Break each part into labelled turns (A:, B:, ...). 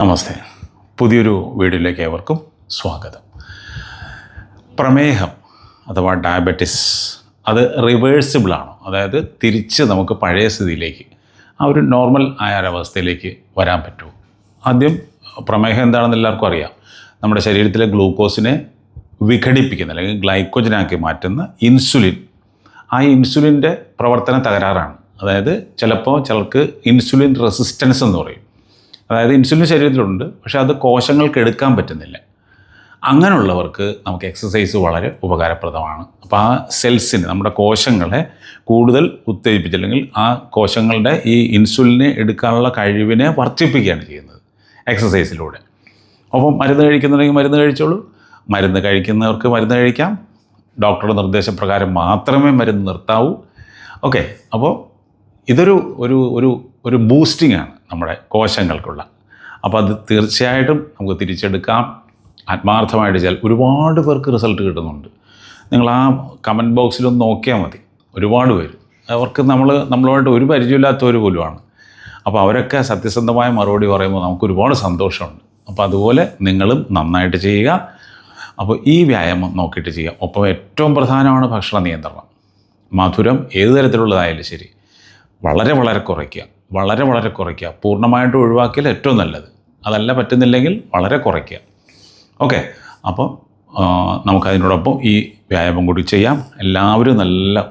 A: നമസ്തേ. പുതിയൊരു വീഡിയോയിലേക്ക് ഏവർക്കും സ്വാഗതം. പ്രമേഹം അഥവാ ഡയബറ്റിസ് അത് റിവേഴ്സിബിളാണോ അതായത് തിരിച്ച് നമുക്ക് പഴയ സ്ഥിതിയിലേക്ക് ആ ഒരു നോർമൽ ആയ ഒരവസ്ഥയിലേക്ക് വരാൻ പറ്റുമോ? ആദ്യം പ്രമേഹം എന്താണെന്ന് എല്ലാവർക്കും അറിയാം. നമ്മുടെ ശരീരത്തിലെ ഗ്ലൂക്കോസിനെ വിഘടിപ്പിക്കുന്ന അല്ലെങ്കിൽ ഗ്ലൈക്കോജനാക്കി മാറ്റുന്ന ഇൻസുലിൻ. ആ ഇൻസുലിന്റെ പ്രവർത്തനം തകരാറാണ്. അതായത് ചിലപ്പോൾ ചിലർക്ക് ഇൻസുലിൻ റെസിസ്റ്റൻസ് എന്ന് പറയും. അതായത് ഇൻസുലിൻ ശരീരത്തിലുണ്ട് പക്ഷേ അത് കോശങ്ങൾക്ക് എടുക്കാൻ പറ്റുന്നില്ല. അങ്ങനെയുള്ളവർക്ക് നമുക്ക് എക്സസൈസ് വളരെ ഉപകാരപ്രദമാണ്. അപ്പോൾ ആ സെൽസിന് നമ്മുടെ കോശങ്ങളെ കൂടുതൽ ഉത്തേജിപ്പിച്ച് അല്ലെങ്കിൽ ആ കോശങ്ങളുടെ ഈ ഇൻസുലിനെ എടുക്കാനുള്ള കഴിവിനെ വർദ്ധിപ്പിക്കുകയാണ് ചെയ്യുന്നത് എക്സസൈസിലൂടെ. അപ്പം മരുന്ന് കഴിക്കുന്നുണ്ടെങ്കിൽ മരുന്ന് കഴിച്ചോളൂ. മരുന്ന് കഴിക്കുന്നവർക്ക് മരുന്ന് കഴിക്കാം. ഡോക്ടറുടെ നിർദ്ദേശപ്രകാരം മാത്രമേ മരുന്ന് നിർത്താവൂ. ഓക്കെ അപ്പോൾ ഇതൊരു ഒരു ഒരു ഒരു ബൂസ്റ്റിംഗ് ആണ്. നമ്മുടെ കോശങ്ങൾക്കുള്ള. അപ്പോൾ അത് തീർച്ചയായിട്ടും നമുക്ക് തിരിച്ചെടുക്കാം. ആത്മാർത്ഥമായിട്ട് ചില ഒരുപാട് പേർക്ക് റിസൾട്ട് കിട്ടുന്നുണ്ട്. നിങ്ങൾ ആ കമന്റ് ബോക്സിലൊന്ന് നോക്കിയാൽ മതി. ഒരുപാട് പേര്. അവർക്ക് നമ്മൾ നമ്മളുമായിട്ട് ഒരു പരിചയമില്ലാത്തവർ പോലുമാണ്. അപ്പോൾ അവരൊക്കെ സത്യസന്ധമായ മറുപടി പറയുമ്പോൾ നമുക്ക് ഒരുപാട് സന്തോഷമുണ്ട്. അപ്പോൾ അതുപോലെ നിങ്ങളും നന്നായിട്ട് ചെയ്യുക. അപ്പോൾ ഈ വ്യായാമം നോക്കിയിട്ട് ചെയ്യുക. ഒപ്പം ഏറ്റവും പ്രധാനമാണ് ഭക്ഷണ നിയന്ത്രണം. മധുരം ഏത് തരത്തിലുള്ളതായാലും ശരി. വളരെ വളരെ കുറയ്ക്കുക. വളരെ വളരെ കുറയ്ക്കുക. പൂർണമായിട്ട് ഒഴിവാക്കിയാൽ ഏറ്റവും നല്ലത്. അതല്ല പറ്റുന്നില്ലെങ്കിൽ വളരെ കുറയ്ക്കുക. ഓക്കെ. അപ്പോൾ നമുക്കതിനോടൊപ്പം ഈ വ്യായാമം കൂടി ചെയ്യാം. എല്ലാവരും നല്ല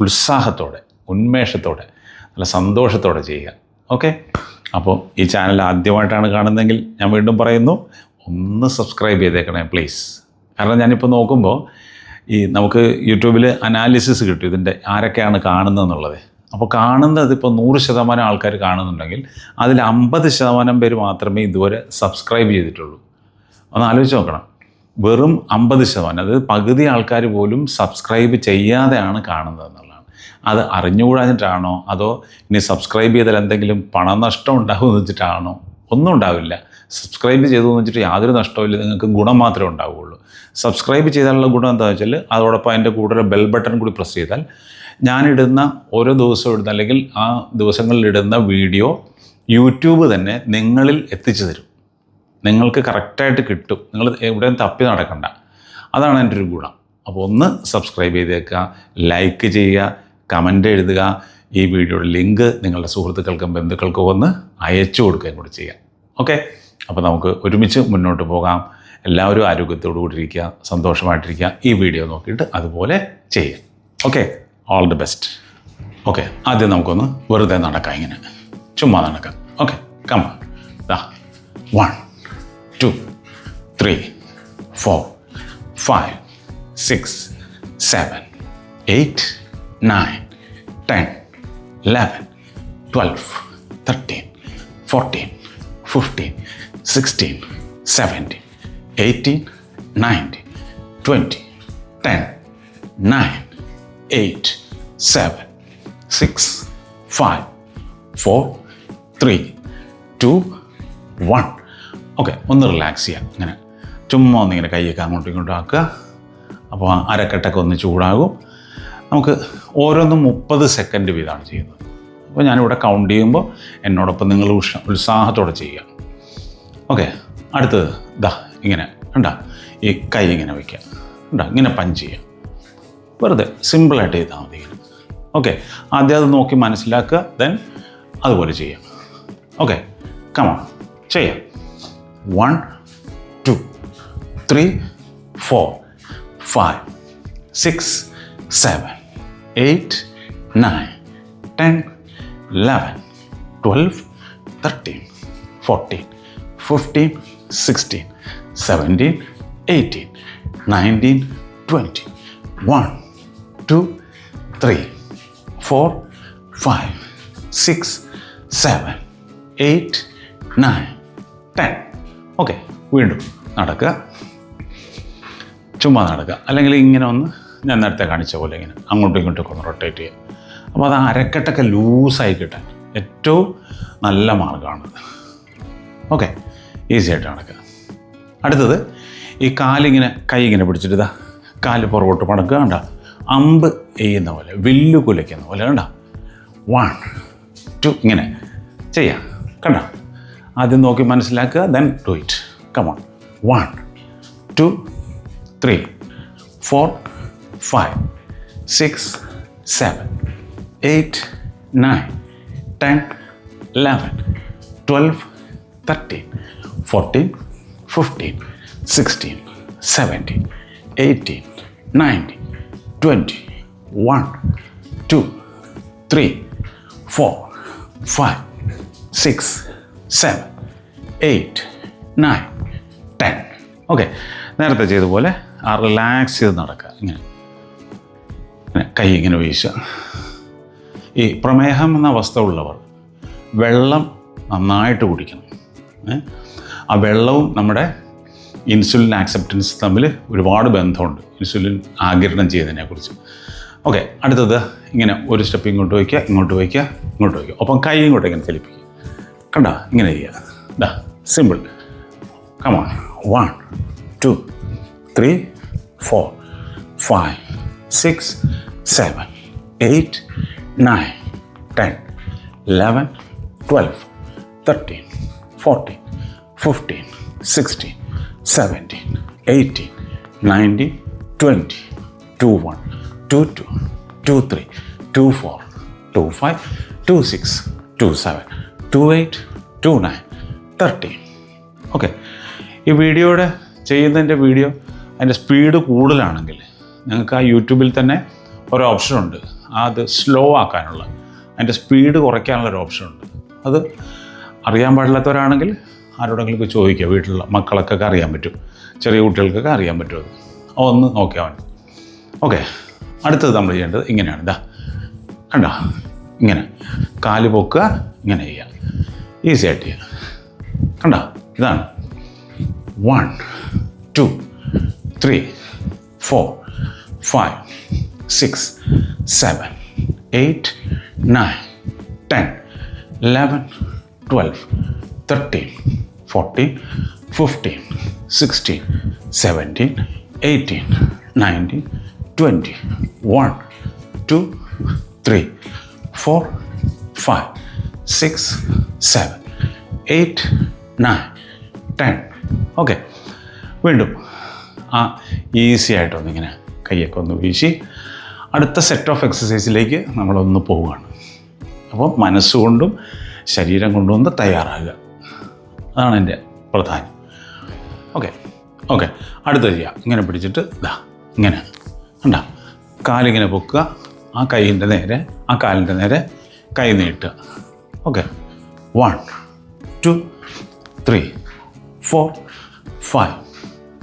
A: ഉത്സാഹത്തോടെ ഉന്മേഷത്തോടെ നല്ല സന്തോഷത്തോടെ ചെയ്യുക. ഓക്കെ. അപ്പോൾ ഈ ചാനൽ ആദ്യമായിട്ടാണ് കാണുന്നതെങ്കിൽ ഞാൻ വീണ്ടും പറയുന്നു ഒന്ന് സബ്സ്ക്രൈബ് ചെയ്തേക്കണേ പ്ലീസ് കാരണം ഞാനിപ്പോൾ നോക്കുമ്പോൾ ഈ നമുക്ക് യൂട്യൂബിൽ അനാലിസിസ് കിട്ടും ഇതിന്റെ ആരൊക്കെയാണ് കാണുന്നതെന്നുള്ളത്. അപ്പോൾ കാണുന്നത് ഇപ്പോൾ നൂറ് ശതമാനം ആൾക്കാർ കാണുന്നുണ്ടെങ്കിൽ അതിൽ അമ്പത് ശതമാനം പേര് മാത്രമേ ഇതുവരെ സബ്സ്ക്രൈബ് ചെയ്തിട്ടുള്ളൂ. ഒന്ന് ആലോചിച്ച് നോക്കണം. വെറും അമ്പത് ശതമാനം അതായത് പകുതി ആൾക്കാർ പോലും സബ്സ്ക്രൈബ് ചെയ്യാതെയാണ് കാണുന്നത് എന്നുള്ളതാണ്. അത് അറിഞ്ഞുകൂടാഞ്ഞിട്ടാണോ? അതോ ഇനി സബ്സ്ക്രൈബ് ചെയ്താൽ എന്തെങ്കിലും പണനഷ്ടം ഉണ്ടാകുമെന്ന് വെച്ചിട്ടാണോ? ഒന്നും ഉണ്ടാവില്ല. സബ്സ്ക്രൈബ് ചെയ്തു എന്ന് വെച്ചിട്ട് യാതൊരു നഷ്ടമില്ല നിങ്ങൾക്ക് ഗുണം മാത്രമേ ഉണ്ടാവുകയുള്ളൂ. സബ്സ്ക്രൈബ് ചെയ്താലുള്ള ഗുണം എന്താണെന്ന് വെച്ചാൽ അതോടൊപ്പം അതിന്റെ കൂടെ ബെൽ ബട്ടൺ കൂടി പ്രസ് ചെയ്താൽ ഞാനിടുന്ന ഓരോ ദിവസവും ഇടുന്ന അല്ലെങ്കിൽ ആ ദിവസങ്ങളിൽ ഇടുന്ന വീഡിയോ യൂട്യൂബ് തന്നെ നിങ്ങളിൽ എത്തിച്ചു തരും. നിങ്ങൾക്ക് കറക്റ്റായിട്ട് കിട്ടും. നിങ്ങൾ എവിടെയും തപ്പി നടക്കണ്ട. അതാണ് എന്റെ ഒരു ഗുണം. അപ്പോൾ ഒന്ന് സബ്സ്ക്രൈബ് ചെയ്തേക്കുക ലൈക്ക് ചെയ്യുക കമന്റ് എഴുതുക. ഈ വീഡിയോയുടെ ലിങ്ക് നിങ്ങളുടെ സുഹൃത്തുക്കൾക്കും ബന്ധുക്കൾക്കും ഒന്ന് അയച്ചു കൊടുക്കുകയും കൂടി ചെയ്യുക ഓക്കെ? അപ്പോൾ നമുക്ക് ഒരുമിച്ച് മുന്നോട്ട് പോകാം. എല്ലാവരും ആരോഗ്യത്തോടു കൂടിയിരിക്കുക സന്തോഷമായിട്ടിരിക്കുക. ഈ വീഡിയോ നോക്കിയിട്ട് അതുപോലെ ചെയ്യുക okay? All the best okay ആദ്യം നമുക്കൊന്ന് വെറുതെ നടക്കാം ഇങ്ങനെ. ചുമ്മാ നടക്കാം. Okay കമ്മ one two three four five six seven eight nine ten eleven twelve thirteen fourteen fifteen sixteen seventeen eighteen nineteen twenty ten nine eight seven six five four three two one okay ഒന്ന് relax ചെയ്യാം. ഇങ്ങനെ ചുമ്മാ ഒന്നിങ്ങനെ കൈയൊക്കെ അങ്ങോട്ടും ഇങ്ങോട്ടും ആക്കുക. അപ്പോൾ അരക്കെട്ടൊക്കെ ഒന്ന് ചൂടാകും. നമുക്ക് ഓരോന്നും മുപ്പത് സെക്കൻഡ് വീതമാണ് ചെയ്യുന്നത്. അപ്പോൾ ഞാനിവിടെ കൗണ്ട് ചെയ്യുമ്പോൾ എന്നോടൊപ്പം നിങ്ങൾ ഉഷ ഉത്സാഹത്തോടെ ചെയ്യുക. ഓക്കെ അടുത്തത് ദാ ഇങ്ങനെ കണ്ടാ? ഈ കൈ ഇങ്ങനെ വയ്ക്കുക. കണ്ടാ? ഇങ്ങനെ പഞ്ച് ചെയ്യുക. വെറുതെ സിമ്പിളായിട്ട് ചെയ്താൽ മതി ഇങ്ങനെ. ഓക്കെ ആദ്യം അത് നോക്കി മനസ്സിലാക്കുക. ദെൻ അതുപോലെ ചെയ്യാം. ഓക്കെ കമാ ചെയ്യാം. One two three four five six seven eight nine ten eleven twelve thirteen fourteen fifteen sixteen seventeen eighteen nineteen twenty one two three four five six seven eight nine ten okay വീണ്ടും നടക്കുക. ചുമ്മാ നടക്കുക. അല്ലെങ്കിൽ ഇങ്ങനെ ഒന്ന് ഞാൻ നേരത്തെ കാണിച്ച പോലെ ഇങ്ങനെ അങ്ങോട്ടും ഇങ്ങോട്ടും ഒന്ന് റൊട്ടേറ്റ് ചെയ്യുക. അപ്പോൾ അത് അരക്കെട്ടൊക്കെ ലൂസായി കിട്ടാൻ ഏറ്റവും നല്ല മാർഗമാണത് ഓക്കെ ഈസി ആയിട്ട് നടക്കുക. അടുത്തത് ഈ കാലിങ്ങനെ കൈ ഇങ്ങനെ പിടിച്ചിട്ട് ഇതാ കാൽ പുറകോട്ട് മടക്കുക കണ്ട. അമ്പ് ചെയ്യുന്ന പോലെ വില്ലു കുലയ്ക്കുന്ന പോലെ കണ്ട? വൺ ടു ഇങ്ങനെ ചെയ്യാം. കണ്ട? ആദ്യം നോക്കി മനസ്സിലാക്കുക then to it come on one two three four five six seven eight nine ten eleven twelve thirteen fourteen fifteen sixteen seventeen eighteen nineteen twenty one two three four five six seven eight nine ten okay നേരത്തെ ചെയ്ത പോലെ ആ relax ചെയ്ത് നടക്കുക. ഇങ്ങനെ. കൈ ഇങ്ങനെ വീശുക. ഈ പ്രമേഹം എന്ന അവസ്ഥ ഉള്ളവർ വെള്ളം നന്നായിട്ട് കുടിക്കണം. ആ വെള്ളവും നമ്മുടെ ഇൻസുലിൻ ആക്സെപ്റ്റൻസ് തമ്മിൽ ഒരുപാട് ബന്ധമുണ്ട്. ഇൻസുലിൻ ആകിരണം ചെയ്യുന്നതിനെക്കുറിച്ച് ഓക്കെ അടുത്തത് ഇങ്ങനെ ഒരു സ്റ്റെപ്പ് ഇങ്ങോട്ട് വയ്ക്കുക ഇങ്ങോട്ട് വയ്ക്കുക ഇങ്ങോട്ട് വയ്ക്കുക. ഒപ്പം കൈ ഇങ്ങോട്ട് ഇങ്ങനെ ചലിപ്പിക്കുക കണ്ട? ഇങ്ങനെ ചെയ്യുക. ഡാ simple come on one two three four five six seven eight nine ten eleven twelve thirteen fourteen fifteen sixteen seventeen eighteen nineteen twenty two one two two two three two four two five two six two seven two eight two nine thirteen okay ഈ വീഡിയോയുടെ ചെയ്യുന്നതിന്റെ video അതിന്റെ speed കൂടുതലാണെങ്കിൽ നിങ്ങൾക്ക് ആ യൂട്യൂബിൽ തന്നെ ഒരു ഓപ്ഷനുണ്ട് അത് സ്ലോ ആക്കാനുള്ള അതിന്റെ സ്പീഡ് കുറയ്ക്കാനുള്ള ഒരു ഓപ്ഷനുണ്ട് അത് അറിയാൻ പാടില്ലാത്തവരാണെങ്കിൽ ആരോടെങ്കിലും ചോദിക്കുക വീട്ടിലുള്ള മക്കളൊക്കെ അറിയാൻ പറ്റും. ചെറിയ കുട്ടികൾക്കൊക്കെ അറിയാൻ പറ്റും അത്. ഒന്ന് നോക്കിയാൽ മതി ഓക്കെ അടുത്തത് നമ്മൾ ചെയ്യേണ്ടത് ഇങ്ങനെയാണ്. ഇതാ കണ്ടോ? ഇങ്ങനെ. കാൽ പൊക്കുക ഇങ്ങനെ ചെയ്യുക. ഈസി ആയിട്ട് ചെയ്യുക. കണ്ടോ? ഇതാണ്. One two three four five six seven eight nine ten eleven twelve thirteen fourteen fifteen sixteen seventeen eighteen nineteen twenty one two three four five six seven eight nine ten okay വീണ്ടും. ആ easy ആയിട്ടൊന്നിങ്ങനെ കൈയൊക്കെ ഒന്ന് വീശി. അടുത്ത set of എക്സസൈസിലേക്ക് നമ്മളൊന്ന് പോവുകയാണ്. അപ്പോൾ മനസ്സുകൊണ്ടും ശരീരം കൊണ്ടും ഒന്ന് തയ്യാറാകുക. അതാണ് എന്റെ പ്രധാനം. ഓക്കെ. ഓക്കെ അടുത്ത ചെയ്യാം. ഇങ്ങനെ പിടിച്ചിട്ട് ഇതാ ഇങ്ങനെ. കണ്ട? കാലിങ്ങനെ പൊക്കുക ആ കൈയിന്റെ നേരെ ആ കാലിന്റെ നേരെ കൈ നീട്ടുക. Okay. One two three four five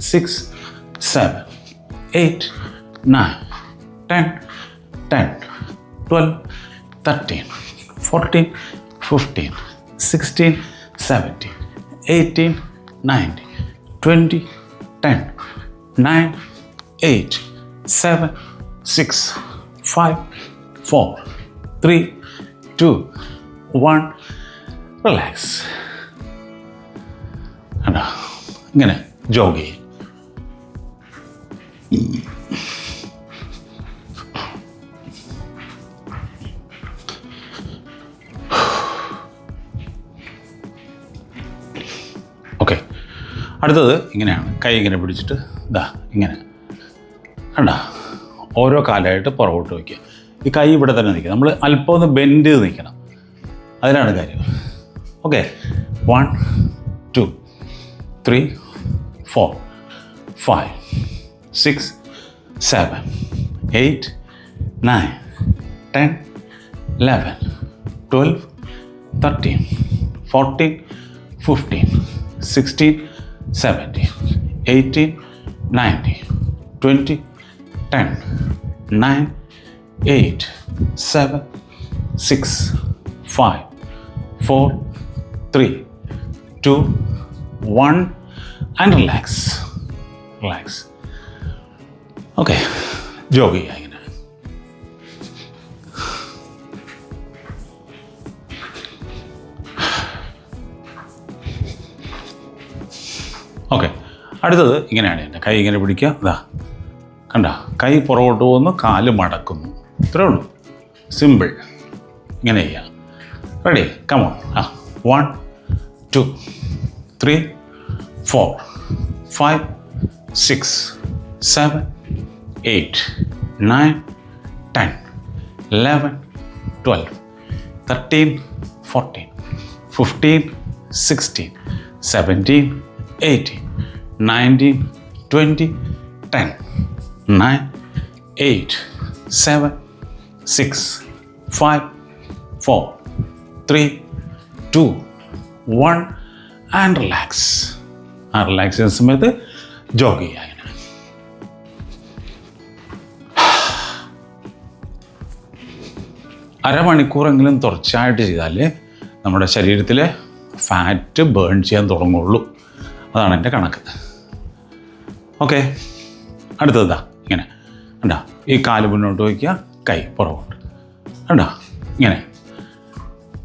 A: six seven eight nine ten ten twelve thirteen fourteen fifteen sixteen seventeen eighteen nineteen twenty ten nine eight seven six five four three two one relax കണ്ടോ? ഇങ്ങനെ ജോഗ് ചെയ്യും അടുത്തത് ഇങ്ങനെയാണ്. കൈ ഇങ്ങനെ പിടിച്ചിട്ട് ഇതാ ഇങ്ങനെ. കണ്ട? ഓരോ കാലമായിട്ട് പുറകോട്ട് വയ്ക്കുക. ഈ കൈ ഇവിടെ തന്നെ നിൽക്കുക. നമ്മൾ അല്പം ഒന്ന് ബെൻഡ് ചെയ്ത് നിൽക്കണം. അതിനാണ് കാര്യം. Okay one two three four five six seven eight nine ten eleven twelve thirteen fourteen fifteen sixteen seventeen eighteen nineteen twenty ten nine eight seven six five four three two one and relax relax okay jog ചെയ്യുക അടുത്തത് ഇങ്ങനെയാണ് എന്റെ കൈ ഇങ്ങനെ പിടിക്കുക. ഇതാ കണ്ട കൈ പുറകോട്ട് പോകുന്നു കാൽ മടക്കുന്നു. ഇത്രേ ഉള്ളൂ. സിമ്പിൾ ഇങ്ങനെ ചെയ്യാം. റെഡി കമോൺ ആ one two three four five six seven eight nine ten eleven twelve thirteen fourteen fifteen sixteen seventeen eighteen nineteen twenty ten nine eight seven six five four three two one and relax. ആ relax ചെയ്യുന്ന സമയത്ത് ജോഗ് ചെയ്യുക അങ്ങനെ അരമണിക്കൂറെങ്കിലും തുടർച്ചയായിട്ട് ചെയ്താൽ നമ്മുടെ ശരീരത്തിലെ fat burn ചെയ്യാൻ തുടങ്ങുള്ളൂ. അതാണ് എന്റെ കണക്ക്. ഓക്കെ. അടുത്തതാ ഇങ്ങനെ. കണ്ടോ ഈ കാൽ മുന്നോട്ട് വയ്ക്കുക കൈ പുറകോട്ട്. കണ്ടോ ഇങ്ങനെ.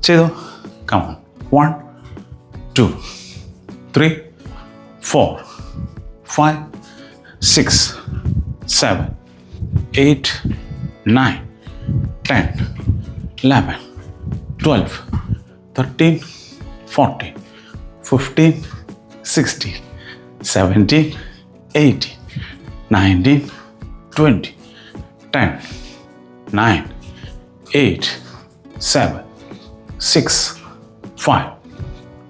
A: ചെയ്തോ? Come on one two three four five six seven eight nine ten eleven twelve thirteen fourteen fifteen sixteen seventeen eighteen nineteen twenty ten nine eight seven six five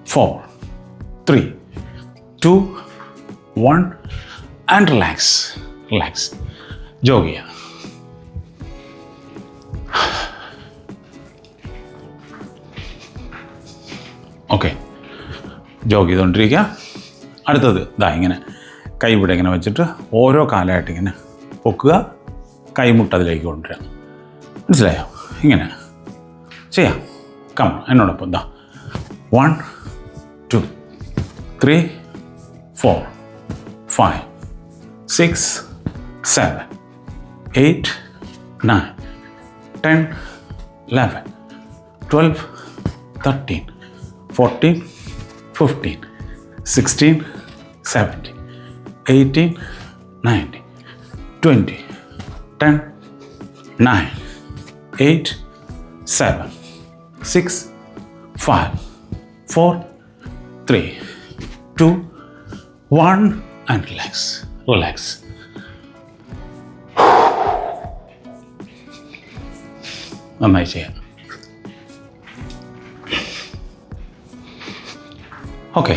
A: four three two one and relax relax jog ചെയ്യുക okay jog ചെയ്തുകൊണ്ടിരിക്കുക അടുത്തത് ഇതാ ഇങ്ങനെ. കൈ ഇവിടെ ഇങ്ങനെ വെച്ചിട്ട് ഓരോ കാലമായിട്ട് ഇങ്ങനെ പൊക്കുക കൈമുട്ട് അതിലേക്ക് കൊണ്ടുവരിക. മനസ്സിലായോ? ഇങ്ങനെ. ചെയ്യാം. കം എന്നോടൊപ്പം എന്താ one two three four five six seven eight nine ten eleven twelve thirteen fourteen fifteen sixteen seventeen eighteen nineteen twenty ten nine eight seven six five four three two one and relax relax നന്നായി ചെയ്യാം okay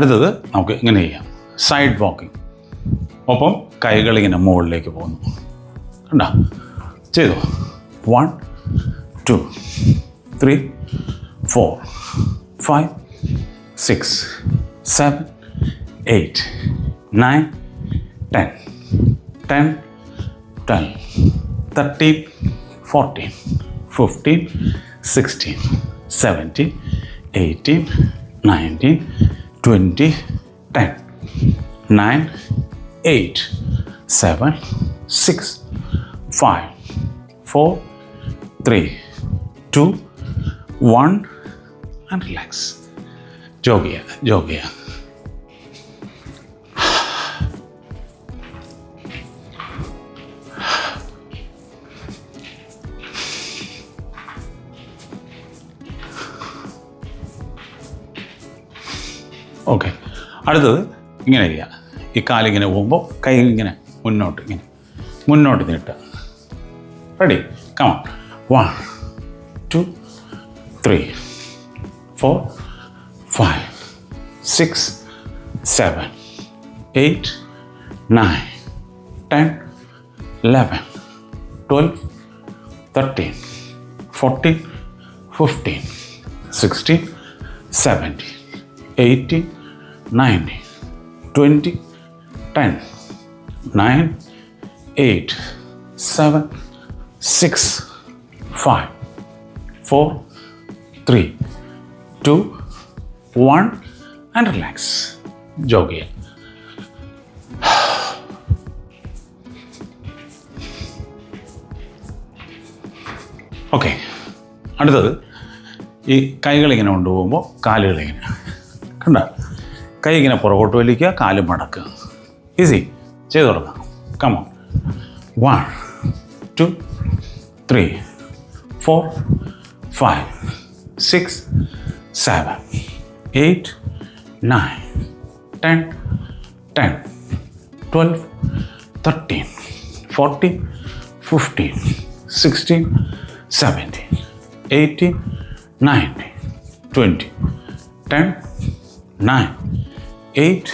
A: അടുത്തത് നമുക്ക് ഇങ്ങനെ ചെയ്യാം. Side walking ഒപ്പം കൈകൾ ഇങ്ങനെ മുകളിലേക്ക് പോകുന്നു. കണ്ട? ചെയ്തു? One two three four five six seven eight nine ten ten ten thirteen fourteen fifteen sixteen seventeen eighteen nineteen 20, 10, 9, 8, 7, 6, 5, 4, 3, 2, 1, and relax. Jog here, jog here. Okay. അടുത്തത് ഇങ്ങനെ ചെയ്യുക ഈ കാലിങ്ങനെ പോകുമ്പോൾ കൈ ഇങ്ങനെ മുന്നോട്ട് ഇങ്ങനെ മുന്നോട്ട് നീട്ടുക ready come on one two three four five six seven eight nine ten eleven twelve thirteen fourteen fifteen sixteen seventeen eighteen nineteen twenty ten nine eight seven six five four three two one and relax. Jog ചെയ്യാം. Okay അടുത്തത് ഈ കൈകൾ ഇങ്ങനെ കൊണ്ടുപോകുമ്പോൾ കാലുകൾ ഇങ്ങനെ. കണ്ട? കൈ ഇങ്ങനെ പുറകോട്ട് വലിക്കുക കാൽ മടക്കുക. ഈസി ചെയ്തു തുടങ്ങാം. Come on one two three four five six seven eight nine ten ten twelve thirteen fourteen fifteen sixteen seventeen eighteen nineteen twenty ten nine eight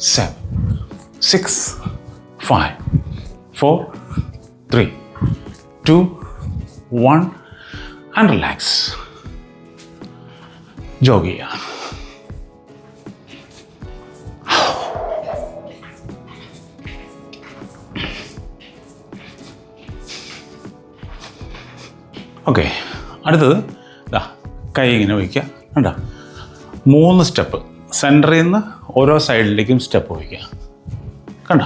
A: seven six five four three two one and relax. Jog. ചെയ്യുക okay അടുത്തത്. ഇതാ കൈ ഇങ്ങനെ വയ്ക്കുക. കണ്ടോ? മൂന്ന് step. സെന്ററിൽ നിന്ന് ഓരോ സൈഡിലേക്കും സ്റ്റെപ്പ് വയ്ക്കുക. കണ്ടോ?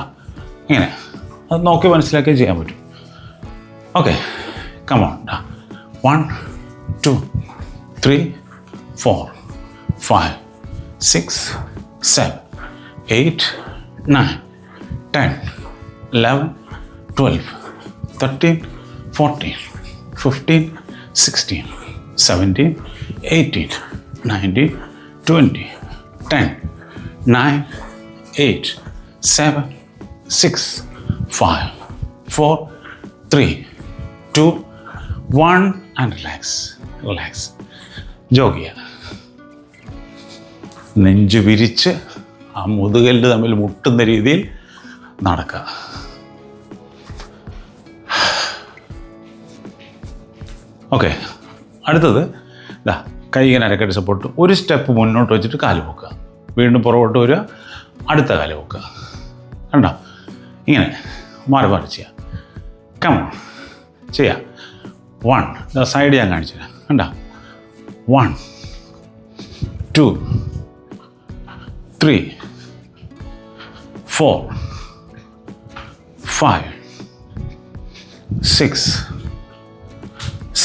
A: ഇങ്ങനെ. അത് നോക്കി മനസ്സിലാക്കി ചെയ്യാൻ പറ്റും. Okay come on one two three four five six seven eight nine ten eleven twelve thirteen fourteen fifteen sixteen seventeen eighteen nineteen twenty ten nine eight seven six five four three two one and relax relax jog ചെയ്യുക നെഞ്ച് വിരിച്ച് ആ മുതുകല്ല് തമ്മിൽ മുട്ടുന്ന രീതിയിൽ നടക്കുക okay അടുത്തത് ഇതാ കൈ ഇങ്ങനെ അരക്കടി സപ്പോർട്ട് ഒരു സ്റ്റെപ്പ് മുന്നോട്ട് വെച്ചിട്ട് കാൽ പൊക്കുക. വീണ്ടും പുറകോട്ട് വരിക അടുത്ത കാൽ പൊക്കുക. കണ്ടോ? ഇങ്ങനെ മാറി മാറി ചെയ്യാം കമോൺ ചെയ്യാം. വൺ സൈഡ് ഞാൻ കാണിച്ചു തരാം. കണ്ടോ? One two three four five six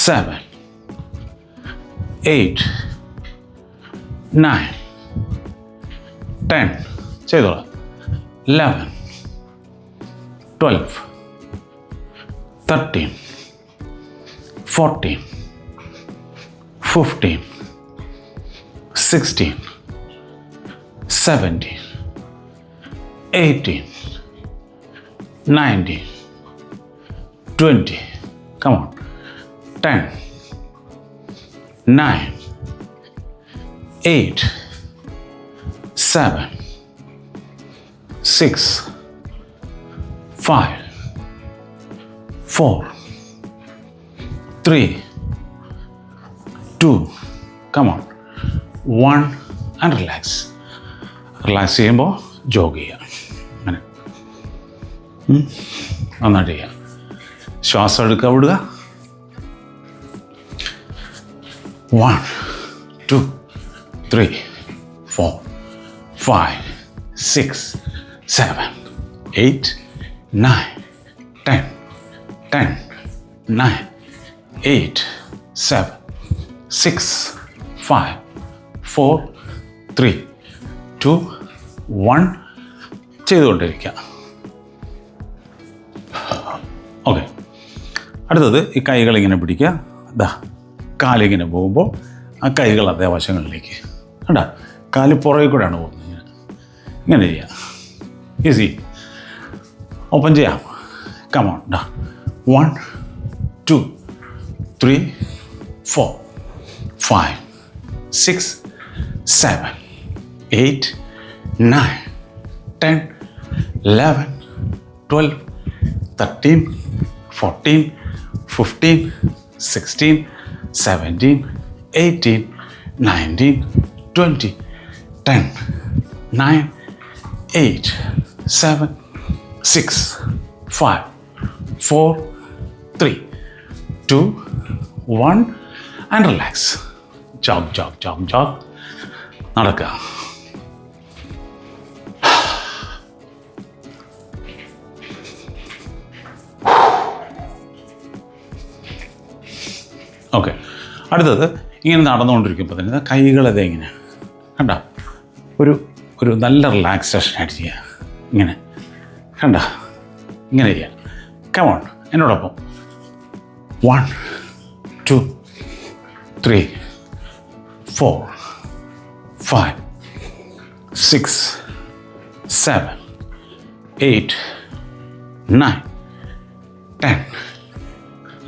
A: seven, eight, nine, ten, ചെയ്തോളാം. Eleven twelve thirteen fourteen fifteen sixteen seventeen eighteen nineteen twenty come on 10, 9, 8, 7, 6, 5, 4, 3, 2, come on, 1 and relax. Relax ചെയ്യുമ്പോൾ ജോഗ് ചെയ്യുക അങ്ങനെ. നന്നായിട്ട് ചെയ്യുക ശ്വാസം എടുക്കുക വിടുക. One, two, three, four, five, six, seven, eight, nine, ten, ten, nine, eight, seven, six, five, four, three, two, one. ചെയ്തുകൊണ്ടിരിക്കുക okay അടുത്തത് ഈ കൈകൾ ഇങ്ങനെ പിടിക്കുക ദാ കാലിങ്ങനെ പോകുമ്പോൾ ആ കൈകൾ അതേ വശങ്ങളിലേക്ക്. കണ്ട? കാൽ പുറകെ കൂടെയാണ് പോകുന്നത് ഇങ്ങനെ. ഇങ്ങനെ ചെയ്യാം. ഈസി ഓപ്പൺ ചെയ്യാം. കമോൺ ഡാ one two three four five six seven eight nine ten eleven twelve thirteen fourteen fifteen sixteen seventeen eighteen nineteen twenty ten nine eight seven six five four three two one and relax jog jog jog jog നടക്കുക okay. അടുത്തത് ഇങ്ങനെ നടന്നുകൊണ്ടിരിക്കുമ്പോൾ തന്നെ കൈകളത് ഇങ്ങനെ. കണ്ട? ഒരു ഒരു നല്ല റിലാക്സേഷൻ ആയിട്ട് ചെയ്യുക ഇങ്ങനെ. കണ്ട? ഇങ്ങനെ ചെയ്യുക കമോൺ എന്നോടൊപ്പം. One two three four five six seven eight nine ten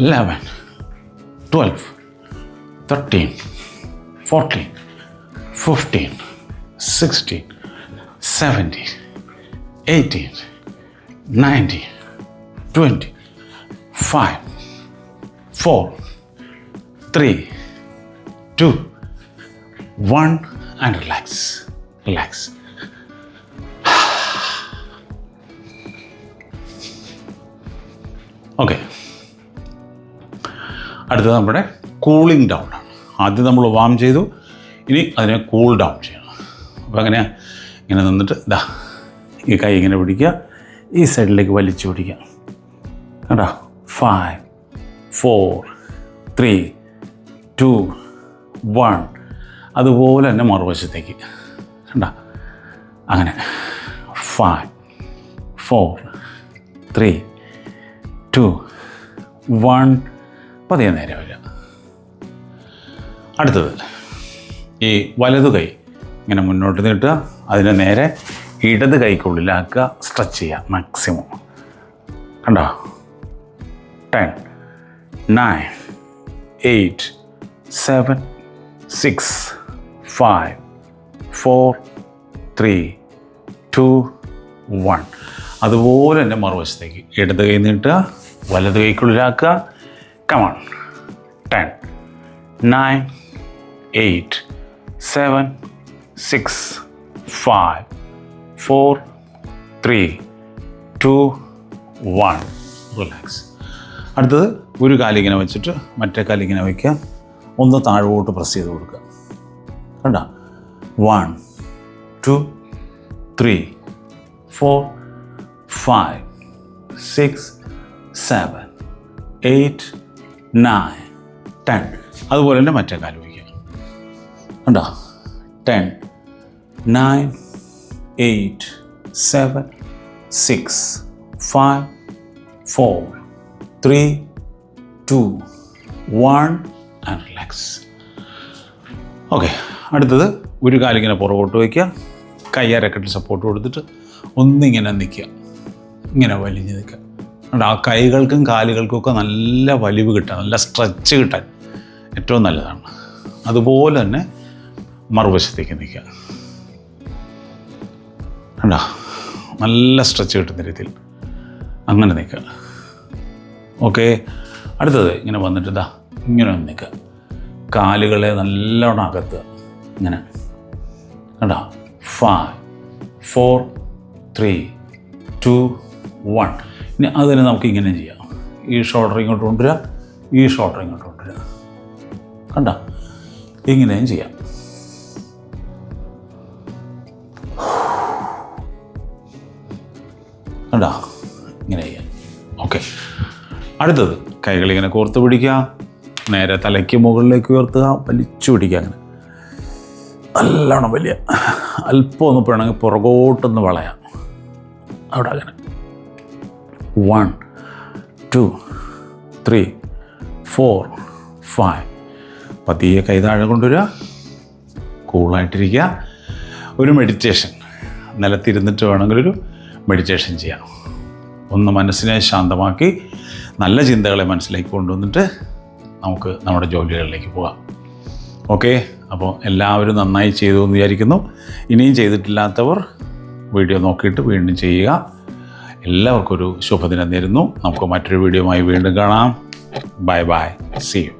A: eleven 12, 13, 14, 15, 16, 17, 18, 19, 20, 5, 4, 3, 2, 1, and relax. Relax. okay. അടുത്തത് നമ്മുടെ കൂളിംഗ് ഡൗൺ ആണ്. ആദ്യം നമ്മൾ വാം ചെയ്തു ഇനി അതിനെ കൂൾ ഡൗൺ ചെയ്യണം. അപ്പോൾ അങ്ങനെ ഇങ്ങനെ നിന്നിട്ട് ഇതാ ഈ കൈ ഇങ്ങനെ പിടിക്കുക ഈ സൈഡിലേക്ക് വലിച്ചു പിടിക്കുക. കേട്ടോ five four three two one അതുപോലെ തന്നെ മറുവശത്തേക്ക്. കണ്ടോ? അങ്ങനെ. Five four three two one പതിയെ നേരെ വരിക അടുത്തത് ഈ വലതു കൈ ഇങ്ങനെ മുന്നോട്ട് നീട്ടുക അതിന് നേരെ ഇടത് കൈക്കുള്ളിലാക്കുക സ്ട്രെച്ച് ചെയ്യുക മാക്സിമം കണ്ടോ? Ten nine eight seven six five four three two one അതുപോലെ തന്നെ മറുവശത്തേക്ക് ഇടത് കൈ നീട്ടുക വലത് കൈക്കുള്ളിലാക്കുക come on ten nine eight seven six five four three two one relax അടുത്തത് ഒരു കാലിങ്ങനെ വെച്ചിട്ട് മറ്റേ കാലിങ്ങനെ വയ്ക്കുക ഒന്ന് താഴോട്ട് പ്രസ് ചെയ്ത് കൊടുക്കുക. കണ്ട? One two three four five six seven eight nine ten അതുപോലെ തന്നെ മറ്റേ കാലം ഉപയോഗിക്കുക ഉണ്ടോ ten nine eight seven six five four three two one and relax okay അടുത്തത് ഒരു കാലിങ്ങനെ പുറകോട്ട് വയ്ക്കുക. കൈ അരക്കെട്ടിൽ സപ്പോർട്ട് കൊടുത്തിട്ട് ഒന്നിങ്ങനെ നിൽക്കുക. ഇങ്ങനെ വലിഞ്ഞ് നിൽക്കുക. കൈകൾക്കും കാലുകൾക്കും ഒക്കെ നല്ല വലിവ് കിട്ടാൻ നല്ല സ്ട്രെച്ച് കിട്ടാൻ ഏറ്റവും നല്ലതാണ്. അതുപോലെ തന്നെ മറുവശത്തേക്ക് നിൽക്കുക. കണ്ടോ? നല്ല സ്ട്രെച്ച് കിട്ടുന്ന രീതിയിൽ അങ്ങനെ നിൽക്കുക. ഓക്കെ? അടുത്തത് ഇങ്ങനെ വന്നിട്ട് ഇതാ ഇങ്ങനെ ഒന്ന് നിൽക്കുക. കാലുകളെ നല്ലോണം അകത്തുക. ഇങ്ങനെ. കണ്ടോ? Five four three two one ഇനി അതിന് നമുക്ക് ഇങ്ങനെ ചെയ്യാം. ഈ ഷോൾഡർ ഇങ്ങോട്ട് കൊണ്ടുവരിക ഈ ഷോൾഡർ ഇങ്ങോട്ട് കൊണ്ടുവരിക കണ്ട? ഇങ്ങനെയും ചെയ്യാം. കണ്ട? ഇങ്ങനെ ചെയ്യാം. ഓക്കെ. അടുത്തത് കൈകൾ ഇങ്ങനെ കോർത്ത് പിടിക്കുക നേരെ തലയ്ക്ക് മുകളിലേക്ക് ഉയർത്തുക വലിച്ചു പിടിക്കുക അങ്ങനെ. നല്ലോണം വലിയ അല്പം ഒന്ന് പുറകോട്ടൊന്ന് വളയാം. അവിടെ അങ്ങനെ. One two three four five. പതിയെ കൈ താഴെ കൊണ്ടുവരിക. കൂളായിട്ടിരിക്കുക. ഒരു മെഡിറ്റേഷൻ നിലത്തിരുന്നിട്ട് വേണമെങ്കിൽ ഒരു മെഡിറ്റേഷൻ ചെയ്യാം. ഒന്ന് മനസ്സിനെ ശാന്തമാക്കി നല്ല ചിന്തകളെ മനസ്സിലേക്ക് കൊണ്ടുവന്നിട്ട് നമുക്ക് നമ്മുടെ ജോലികളിലേക്ക് പോകാം. ഓക്കെ? അപ്പോൾ എല്ലാവരും നന്നായി ചെയ്തു എന്ന് വിചാരിക്കുന്നു. ഇനിയും ചെയ്തിട്ടില്ലാത്തവർ വീഡിയോ നോക്കിയിട്ട് വീണ്ടും ചെയ്യുക. എല്ലാവർക്കും ഒരു ശുഭദിനം നേരുന്നു. നമുക്ക് മറ്റൊരു വീഡിയോയുമായി വീണ്ടും കാണാം. Bye bye C U